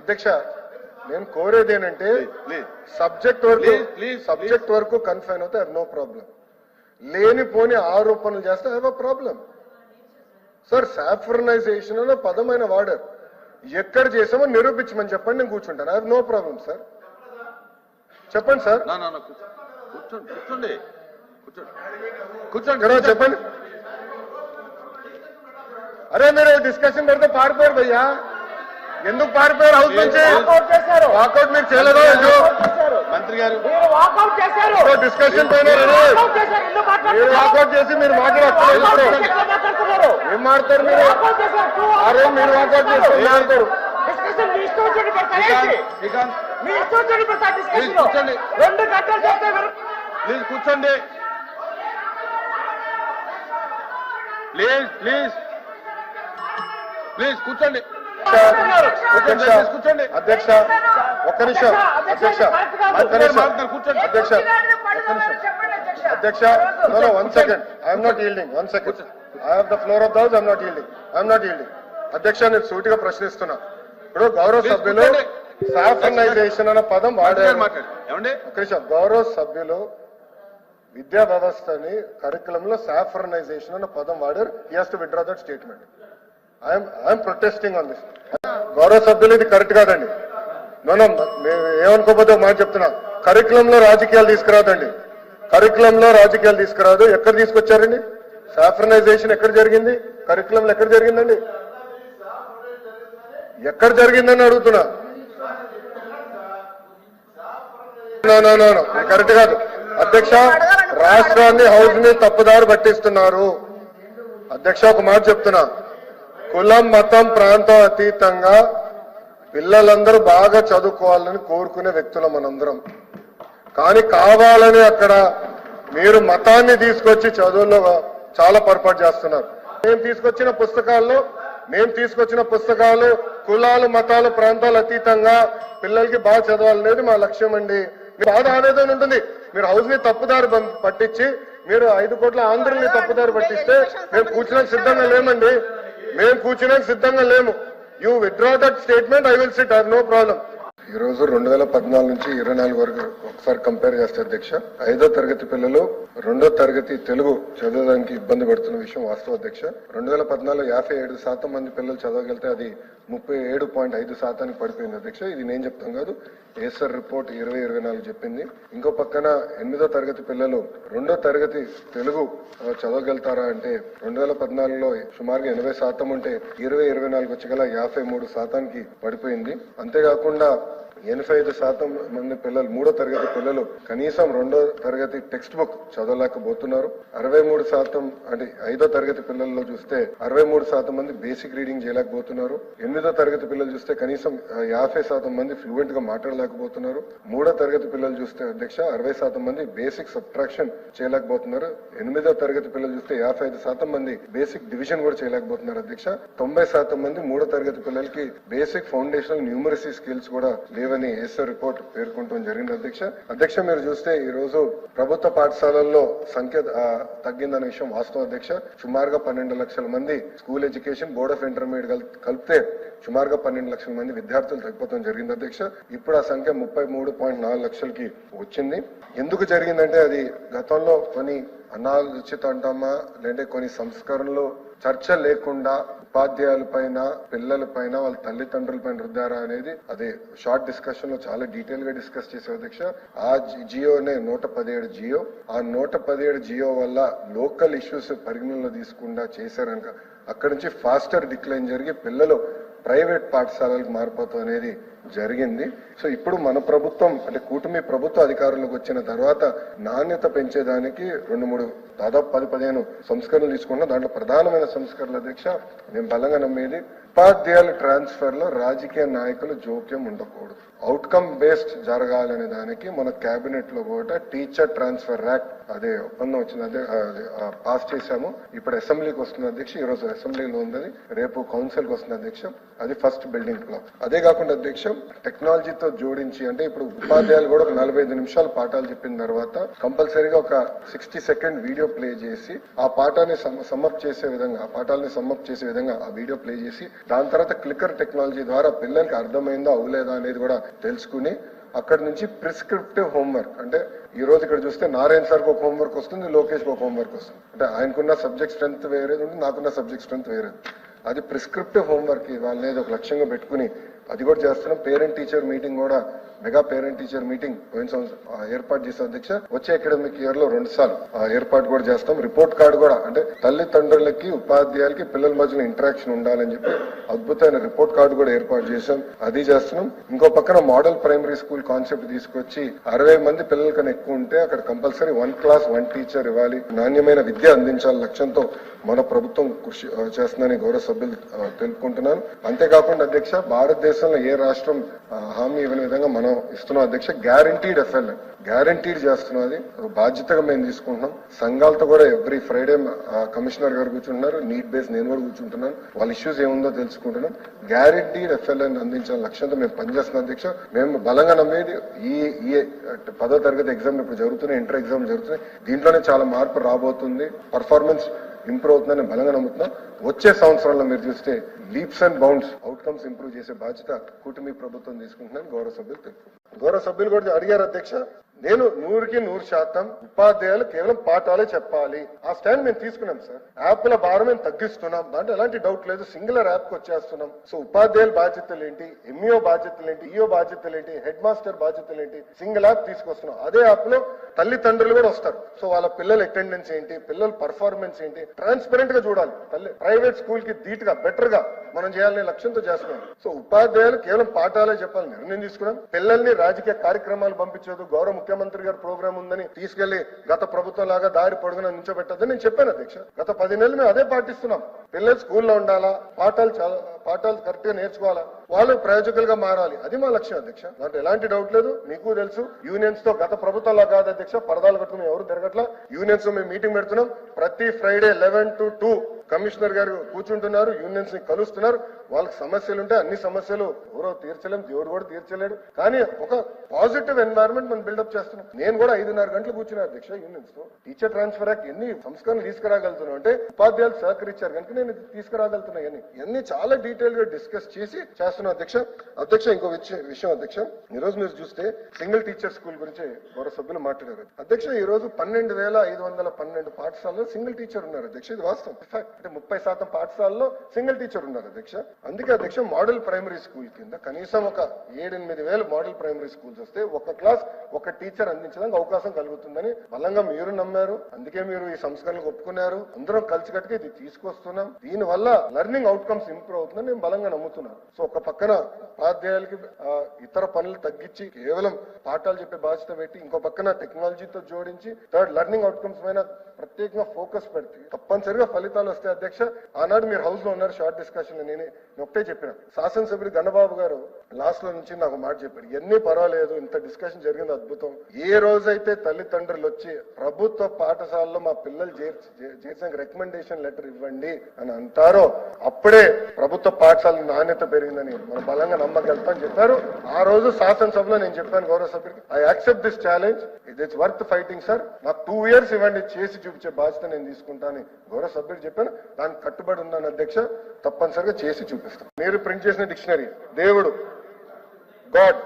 అధ్యక్ష నేను కోరేది ఏంటంటే సబ్జెక్ట్ వరకు సబ్జెక్ట్ వరకు కన్ఫైన్ అవుతే నో ప్రాబ్లం. లేనిపోని ఆరోపణలు చేస్తే have a problem. Sir saffronisation అనే పదమైన వాడారు. ఎక్కడ చేసామో నిరూపించమని చెప్పండి నేను కూర్చుంటాను. I no problem sir. చెప్పండి సార్. కూర్చోండి కూర్చోండి. కూర్చోండి. కూర్చోండి ఎవరో చెప్పండి. అరే మీరు డిస్కషన్ పెడితే పారిపోయారు భయ్యా. ఎందుకు పారిపోయారు హౌస్ నుంచి? వాకౌట్ మీరు చేయలేదో మంత్రి గారు. డిస్కషన్ పైన మీరు. వాకౌట్ చేసి మీరు మాట్లాడతారు ఏం మాడతారు మీరు అరే మీరు వాకౌట్ చేసి మాడతారు డిస్కషన్ మీ ఇష్టం వచ్చి పెడతారు శ్రీకాంత్ ఏంటి? శ్రీకాంత్. మీ ఇష్టం వచ్చి పెడతారు డిస్కషన్ కూర్చోండి. రెండు గంటలు ప్లీజ్ కూర్చోండి. ప్లీజ్ ప్లీజ్ ప్లీజ్ కూర్చోండి. అధ్యక్ష ఒక్క నిమిషం అధ్యక్ష ఒక్క నిమిషం అధ్యక్ష అధ్యక్ష no one second I'm not yielding one second I have the floor of the house I'm not yielding I'm not yielding అధ్యక్ష నేను సూటిగా ప్రశ్నిస్తున్నా. ఇప్పుడు గౌరవ సభ్యులు కూర్చోండి. సాఫర్నైజేషన్ అన్న పదం వాడారు. నిమిషం. గౌరవ సభ్యులు విద్యా వ్యవస్థని కరికులం లో సాఫర్నైజేషన్ అన్న పదం వాడారు. He has to withdraw that statement I'm I'm protesting on this గౌరవ సభ్యులు ఇది కరెక్ట్ కాదండి. మనం ఏమనుకోకపోతే మాట చెప్తున్నా. కరికులం లో రాజకీయాలు తీసుకురాదండి. కరికులం లో రాజకీయాలు తీసుకురాదు. ఎక్కడ తీసుకొచ్చారండి? సాఫ్రనైజేషన్ ఎక్కడ జరిగింది? కరికులంలో ఎక్కడ జరిగిందండి? ఎక్కడ జరిగిందని అడుగుతున్నా. కరెక్ట్ కాదు. అధ్యక్ష రాష్ట్రాన్ని హౌస్ని తప్పుదారు పట్టిస్తున్నారు. అధ్యక్ష ఒక మాట చెప్తున్నా. కులం మతం ప్రాంతం అతీతంగా పిల్లలందరూ బాగా చదువుకోవాలని కోరుకునే వ్యక్తులం మనందరం. కానీ కావాలని అక్కడ మీరు మతాన్ని తీసుకొచ్చి చదువుల్లో చాలా పొరపాటు చేస్తున్నారు. మేము తీసుకొచ్చిన పుస్తకాల్లో మేము తీసుకొచ్చిన పుస్తకాలు కులాలు మతాలు ప్రాంతాలు అతీతంగా పిల్లలకి బాగా చదవాలనేది మా లక్ష్యం అండి. బాధ ఆవేదన ఉంటుంది. మీరు హౌస్ని తప్పుదారి పట్టించి మీరు ఐదు కోట్ల ఆంధ్రుల్ని తప్పుదారి పట్టిస్తే మేము కూర్చోడానికి సిద్ధంగా లేమండి. మేము కూర్చున్నాక సిద్ధంగా లేము. You withdraw that statement I will sit I no problem ఈ రోజు రెండు వేల పద్నాలుగు నుంచి ఇరవై నాలుగు వరకు ఒకసారి కంపేర్ చేస్తే అధ్యక్ష ఐదో తరగతి పిల్లలు రెండో తరగతి తెలుగు చదవడానికి ఇబ్బంది పడుతున్న విషయం వాస్తవ అధ్యక్ష. రెండు వేల పద్నాలుగు యాభై ఏడు శాతం మంది పిల్లలు చదవగలిగితే అది ముప్పై ఏడు పాయింట్ ఐదు శాతానికి పడిపోయింది అధ్యక్ష. ఇది నేను చెప్తాను కాదు. ఏసర్ రిపోర్ట్ ఇరవై ఇరవై నాలుగు చెప్పింది. ఇంకో పక్కన ఎనిమిదో తరగతి పిల్లలు రెండో తరగతి తెలుగు చదవగలుగుతారా అంటే రెండు వేల పద్నాలుగులో సుమారుగా ఎనభై శాతం ఉంటే ఇరవై ఇరవై నాలుగు వచ్చగల యాభై మూడు శాతానికి పడిపోయింది. అంతేకాకుండా ఎనభై ఐదు శాతం మంది పిల్లలు మూడో తరగతి పిల్లలు కనీసం రెండో తరగతి టెక్స్ట్ బుక్ చదవలేకపోతున్నారు. అరవై మూడు శాతం అంటే ఐదో తరగతి పిల్లల్లో చూస్తే అరవై మూడు శాతం మంది బేసిక్ రీడింగ్ చేయలేకపోతున్నారు. ఎనిమిదో తరగతి పిల్లలు చూస్తే కనీసం యాభై శాతం మంది ఫ్లూయెంట్గా మాట్లాడలేకపోతున్నారు. మూడో తరగతి పిల్లలు చూస్తే అధ్యక్ష అరవై శాతం మంది బేసిక్ సబ్ట్రాక్షన్ చేయలేకపోతున్నారు. ఎనిమిదో తరగతి పిల్లలు చూస్తే యాభై ఐదు శాతం మంది బేసిక్ డివిజన్ కూడా చేయలేకపోతున్నారు అధ్యక్ష. తొంభై శాతం మంది మూడో తరగతి పిల్లలకి బేసిక్ ఫౌండేషనల్ న్యూమరసీ స్కిల్స్ కూడా లేవు. లేవని ఏసో రిపోర్ట్ పేర్కొంటం జరిగింది అధ్యక్ష. అధ్యక్ష మీరు చూస్తే ఈ రోజు ప్రభుత్వ పాఠశాలల్లో సంఖ్య తగ్గిందనే విషయం వాస్తవం అధ్యక్ష. సుమారుగా పన్నెండు లక్షల మంది school education board of intermediate కలిపితే సుమారుగా పన్నెండు లక్షల మంది విద్యార్థులు తగ్గిపోవడం జరిగింది అధ్యక్ష. ఇప్పుడు ఆ సంఖ్య ముప్పై మూడు పాయింట్ నాలుగు లక్షలకి వచ్చింది. ఎందుకు జరిగిందంటే అది గతంలో కొన్ని అనాలోచిత అంటామా లేదంటే కొన్ని సంస్కరణలు చర్చ లేకుండా ఉపాధ్యాయుల పైన పిల్లల పైన వాళ్ళ తల్లిదండ్రుల పైన రుద్దారా అనేది అదే షార్ట్ డిస్కషన్లో చాలా డీటెయిల్గా డిస్కస్ చేసే అధ్యక్ష. ఆ జియోనే నూట పదిహేడు జియో. ఆ నూట పదిహేడు జియో వల్ల లోకల్ ఇష్యూస్ పరిగణనలో తీసుకుండా చేశారనుక అక్కడి నుంచి ఫాస్టర్ డిక్లైన్ జరిగి పిల్లలు ప్రైవేట్ పాఠశాలలకు మారిపోతాం అనేది జరిగింది. సో ఇప్పుడు మన ప్రభుత్వం అంటే కూటమి ప్రభుత్వ అధికారంలోకి వచ్చిన తర్వాత నాణ్యత పెంచేదానికి రెండు మూడు దాదాపు పది పదిహేను సంస్కరణలు తీసుకున్న దాంట్లో ప్రధానమైన సంస్కరణల దీక్ష నేను బలంగా నమ్మేది ఉపాధ్యాయుల ట్రాన్స్ఫర్లో రాజకీయ నాయకులు జోక్యం ఉండకూడదు. అవుట్కమ్ బేస్డ్ జరగాలనే దానికి మన కేబినెట్లో కూడా టీచర్ ట్రాన్స్ఫర్ యాక్ట్ అదే ఒప్పందం వచ్చింది అదే పాస్ చేశాము. ఇప్పుడు అసెంబ్లీకి వస్తున్న అధ్యక్ష ఈ రోజు అసెంబ్లీలో ఉంది. రేపు కౌన్సిల్కి వస్తున్న అధ్యక్ష అది ఫస్ట్ బిల్డింగ్ బ్లాక్ అదే కాకుండా అధ్యక్ష టెక్నాలజీతో జోడించి అంటే ఇప్పుడు ఉపాధ్యాయులు కూడా ఒక నలభై ఐదు నిమిషాలు పాఠాలు చెప్పిన తర్వాత కంపల్సరీగా ఒక సిక్స్టీ సెకండ్ వీడియో ప్లే చేసి ఆ పాఠాన్ని సమ్మప్ చేసే విధంగా ఆ పాఠాలని సమ్మప్ చేసే విధంగా ఆ వీడియో ప్లే చేసి దాని తర్వాత క్లిక్కర్ టెక్నాలజీ ద్వారా పిల్లలకి అర్థమైందా అవ్వలేదా అనేది కూడా తెలుసుకుని అక్కడ నుంచి ప్రిస్క్రిప్టివ్ హోంవర్క్ అంటే ఈ రోజు ఇక్కడ చూస్తే నారాయణ సార్కి ఒక హోంవర్క్ వస్తుంది లోకేష్ ఒక హోంవర్క్ వస్తుంది. అంటే ఆయనకున్న సబ్జెక్ట్ స్ట్రెంత్ వేరేది ఉంది నాకున్న సబ్జెక్ట్ స్ట్రెంత్ వేరేది. అది ప్రిస్క్రిప్టివ్ హోంవర్క్ వాళ్ళని ఒక లక్ష్యంగా పెట్టుకుని అది కూడా చేస్తున్నాం. పేరెంట్ టీచర్ మీటింగ్ కూడా మెగా పేరెంట్ టీచర్ మీటింగ్ పోయిన ఏర్పాటు చేసే అధ్యక్ష వచ్చే అకాడమిక్ ఇయర్లో రెండు సార్లు ఏర్పాటు కూడా చేస్తాం. రిపోర్ట్ కార్డు కూడా అంటే తల్లిదండ్రులకి ఉపాధ్యాయులకి పిల్లల మధ్యన ఇంటరాక్షన్ ఉండాలని చెప్పి అద్భుతమైన రిపోర్ట్ కార్డు కూడా ఏర్పాటు చేశాం. అది చేస్తున్నాం. ఇంకో పక్కన మోడల్ ప్రైమరీ స్కూల్ కాన్సెప్ట్ తీసుకొచ్చి అరవై మంది పిల్లల కన్నా ఎక్కువ ఉంటే అక్కడ compulsory one class one teacher ఇవ్వాలి. నాణ్యమైన విద్య అందించాలి లక్ష్యంతో మన ప్రభుత్వం కృషి చేస్తుందని గౌరవ సభ్యులు తెలుపుకుంటున్నాను. అంతేకాకుండా అధ్యక్ష భారతదేశంలో ఏ రాష్ట్రం హామీ ఇవ్వని విధంగా మనం ఇస్తున్నాం. అధ్యక్ష గ్యారంటీడ్ ఎఫ్ఎల్ గ్యారంటీడ్ చేస్తున్నాం అది. ఒక బాధ్యతగా మేము తీసుకుంటున్నాం. సంఘాలతో కూడా ఎవ్రీ ఫ్రైడే కమిషనర్ గారు కూర్చుంటున్నారు. నీట్ బేస్ నేను కూడా కూర్చుంటున్నాను. వాళ్ళ ఇష్యూస్ ఏముందో తెలుసుకుంటున్నాం. గ్యారంటీడ్ ఎఫ్ఎల్ అందించిన అందించాలని లక్ష్యంతో మేము పనిచేస్తున్నాం అధ్యక్ష. మేము బలంగా నమ్మేది ఈ ఈ పదో తరగతి ఎగ్జామ్ ఇప్పుడు జరుగుతున్నాయి ఇంటర్ ఎగ్జామ్ జరుగుతున్నాయి. దీంట్లోనే చాలా మార్పు రాబోతుంది. పర్ఫార్మెన్స్ ఇంప్రూవ్ అవుతుందని బలంగా నమ్ముతున్నాం. వచ్చే సంవత్సరంలో మీరు చూస్తే leaps and bounds outcomes improve చేసే బాధ్యత కూటమి ప్రభుత్వం తీసుకుంటుందని గౌరవ సభ్యులు తెలుపు గౌరవ సభ్యులు కూడా అడిగారు అధ్యక్ష. నేను నూరుకి నూరు శాతం ఉపాధ్యాయులు కేవలం పాఠాలే చెప్పాలి. ఆ స్టాండ్ మేము తీసుకున్నాం సార్ యాప్ల భారం మేము తగ్గిస్తున్నాం. దాంట్లో ఎలాంటి డౌట్ లేదు. సింగులర్ యాప్కి వచ్చేస్తున్నాం. సో ఉపాధ్యాయుల బాధ్యతలు ఏంటి? ఎంఈఓ బాధ్యతలు ఏంటి? ఈఓ బాధ్యతలు ఏంటి? హెడ్ మాస్టర్ బాధ్యతలు ఏంటి? సింగిల్ యాప్ తీసుకొస్తున్నాం. అదే యాప్లో తల్లిదండ్రులు కూడా వస్తారు. సో వాళ్ళ పిల్లల అటెండెన్స్ ఏంటి? పిల్లల పర్ఫార్మెన్స్ ఏంటి? ట్రాన్స్పరెంట్గా చూడాలి. తల్లి ప్రైవేట్ స్కూల్కి ధీటుగా బెటర్గా మనం చేయాలనే లక్ష్యంతో చేస్తున్నాం. సో ఉపాధ్యాయులు కేవలం పాఠాలే చెప్పాలని నిర్ణయం తీసుకున్నాం. పిల్లల్ని రాజకీయ కార్యక్రమాలు పంపించదు గౌరవ ముఖ్యమంత్రి గారి ప్రోగ్రామ్ ఉందని తీసుకెళ్ళి గత ప్రభుత్వం లాగా దారి పొడుగున నుంచోబెట్టదని నేను చెప్పాను అధ్యక్ష. గత పది నెలలు మేము అదే పాటిస్తున్నాం. పిల్లలు స్కూల్లో ఉండాలా? పాఠాలు పాఠాలు కరెక్ట్గా నేర్చుకోవాలా? వాళ్ళు ప్రయోజకులుగా మారాలి. అది మా లక్ష్యం అధ్యక్ష. దాంట్లో ఎలాంటి డౌట్ లేదు. మీకు తెలుసు యూనియన్స్తో గత ప్రభుత్వంలో కాదు అధ్యక్ష. పరదాలు కట్టుకుని ఎవరు తిరగట్లా? యూనియన్స్ మేము మీటింగ్ పెడుతున్నాం. ప్రతి Friday eleven to two commissioner గారు కూర్చుంటున్నారు యూనియన్స్ని కలుస్తున్నారు. వాళ్ళకి సమస్యలు ఉంటే అన్ని సమస్యలు ఎవరో తీర్చలేం దేవుడు కూడా తీర్చలేడు. కానీ ఒక పాజిటివ్ ఎన్వైరన్మెంట్ మనం బిల్డప్ చేస్తున్నాం. నేను కూడా ఐదున్నర గంటలు కూర్చున్నా అధ్యక్ష యూనియన్స్తో. టీచర్ ట్రాన్స్ఫర్ యాక్ట్ ఎన్ని సంస్కరణలు తీసుకురాగలుగుతున్నాం అంటే ఉపాధ్యాయులు సహకరించారు కనుక నేను తీసుకురాగలుగుతున్నాయని ఇవన్నీ. చాలా డీటెయిల్గా డిస్కస్ చేసి చేస్తున్నాం అధ్యక్ష అధ్యక్ష ఇంకో విషయం అధ్యక్ష. ఈ రోజు మీరు చూస్తే సింగిల్ టీచర్ స్కూల్ గురించి గౌరవ సభ్యులు మాట్లాడారు. అధ్యక్ష ఈ రోజు పన్నెండు వేల ఐదు వందల పన్నెండు పాఠశాలలో సింగిల్ టీచర్ ఉన్నారు అధ్యక్ష. ఇది వాస్తవం. అంటే ముప్పై శాతం పాఠశాలలో సింగిల్ టీచర్ ఉన్నారు అధ్యక్ష. అందుకే అధ్యక్ష మోడల్ ప్రైమరీ స్కూల్ కింద కనీసం ఒక ఏడెనిమిది వేలు మోడల్ ప్రైమరీ స్కూల్స్ వస్తే ఒక క్లాస్ ఒక టీచర్ అందించడానికి అవకాశం కలుగుతుందని బలంగా మీరు నమ్మారు. అందుకే మీరు ఈ సంస్కరణలు ఒప్పుకున్నారు. అందరం కలిసికట్టుగా ఇది తీసుకొస్తున్నాం. దీని వల్ల లెర్నింగ్ అవుట్కమ్స్ ఇంప్రూవ్ అవుతుందని నేను బలంగా నమ్ముతున్నాను. సో ఒక పక్కన ఉపాధ్యాయులకి ఇతర పనులు తగ్గించి కేవలం పాఠాలు చెప్పే బాధ్యత పెట్టి ఇంకో పక్కన టెక్నాలజీతో జోడించి థర్డ్ లెర్నింగ్ అవుట్కమ్స్ పైన ప్రత్యేకంగా ఫోకస్ పెడితే తప్పనిసరిగా ఫలితాలు వస్తాయి అధ్యక్ష ఆనాడు మీరు హౌస్లో ఉన్నారు షార్ట్ డిస్కషన్ నేను ఒకటే చెప్పిన. శాసనసభ్యుడు గణబాబు గారు లాస్ట్లో నుంచి నాకు మాట చెప్పారు ఎన్ని పర్వాలేదు ఇంత డిస్కషన్ జరిగింది అద్భుతం. ఏ రోజైతే తల్లిదండ్రులు వచ్చి ప్రభుత్వ పాఠశాలలో మా పిల్లలు చేర్చి చేసిన రికమెండేషన్ లెటర్ ఇవ్వండి అని అంటారో అప్పుడే ప్రభుత్వ పాఠశాల నాణ్యత పెరిగిందని మనం బలంగా నమ్మగలుగుతాం చెప్పారు. ఆ రోజు శాసనసభలో నేను చెప్పాను గౌరవ సభ్యుడికి I accept this challenge it it's worth fighting sir నాకు టూ ఇయర్స్ ఇవ్వండి చేసి చూపించే బాధ్యత నేను తీసుకుంటాను గౌరవ సభ్యుడు చెప్పాను దానికి కట్టుబడి ఉన్నాను అధ్యక్ష తప్పనిసరిగా చేసి చూపిస్తాను మీరు ప్రింట్ చేసిన డిక్షనరీ దేవుడు God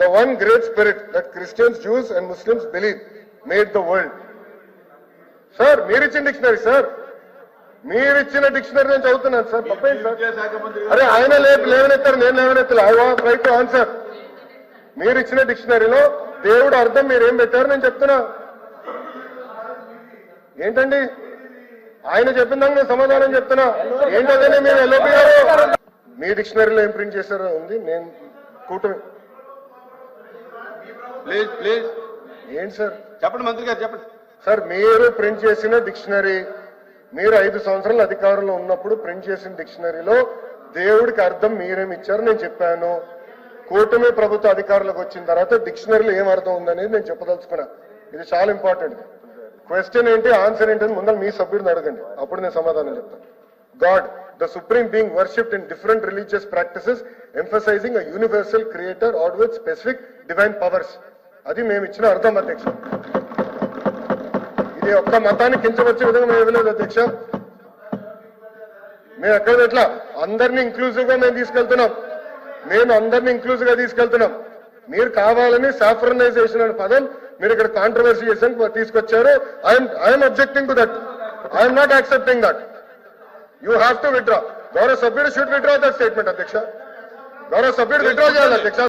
the one great spirit that Christians Jews and Muslims believe made the world. Sir మీరు ఇచ్చిన డిక్షనరీ సార్. మీరు ఇచ్చిన డిక్షనరీ నేను చదువుతున్నాను సార్. తప్పేం సార్? అరే ఆయన లేవనెత్తారు నేను లేవనెత్తాలి. I want right to answer మీరు ఇచ్చిన డిక్షనరీలో దేవుడు అర్థం మీరు ఏం పెట్టారు నేను చెప్తున్నా. ఏంటండి? ఆయన చెప్పిన దానికి నేను సమాధానం చెప్తున్నా. ఏంటంటే మీరు ఎల్ఓపి గారు మీ డిక్షనరీలో ఏం ప్రింట్ చేశారో ఉంది నేను కూటమి. Please please. ఏంటి సార్? చెప్పండి మంత్రి గారు చెప్పండి. సార్ మీరు ప్రింట్ చేసిన డిక్షనరీ మీరు ఐదు సంవత్సరాల అధికారంలో ఉన్నప్పుడు ప్రింట్ చేసిన డిక్షనరీలో దేవుడికి అర్థం మీరేమి ఇచ్చారు నేను చెప్పాను. కూటమి ప్రభుత్వ అధికారులకు వచ్చిన తర్వాత డిక్షనరీలో ఏం అర్థం ఉందనేది నేను చెప్పదలుచుకున్నా. ఇది చాలా ఇంపార్టెంట్. క్వశ్చన్ ఏంటి? ఆన్సర్ ఏంటి? అని ముందర మీ సభ్యుడిని అడగండి. అప్పుడు నేను సమాధానం చెప్తాను. God the supreme being worshipped in different religious practices emphasising a universal creator or with specific divine powers అది మేము ఇచ్చిన అర్థం అధ్యక్ష. ఇది ఒక్క మతాన్ని కించవచ్చే విధంగా మేము ఇవ్వలేదు అధ్యక్ష. మేము ఎక్కడ ఎట్లా అందరినీ ఇంక్లూజివ్గా మేము తీసుకెళ్తున్నాం. మేము అందరినీ ఇంక్లూజివ్గా తీసుకెళ్తున్నాం. మీరు కావాలని సాఫ్రనైజేషన్ అనే పదం మీరు ఇక్కడ కాంట్రవర్సీ చేసాను తీసుకొచ్చారు? I'm I'm objecting to that I'm not accepting that you have to withdraw గౌరవ సభ్యుడు షుడ్ విత్డ్రా దట్ స్టేట్మెంట్ అధ్యక్ష. గౌరవ సభ్యుడు విత్డ్రా చేయాలి అధ్యక్ష.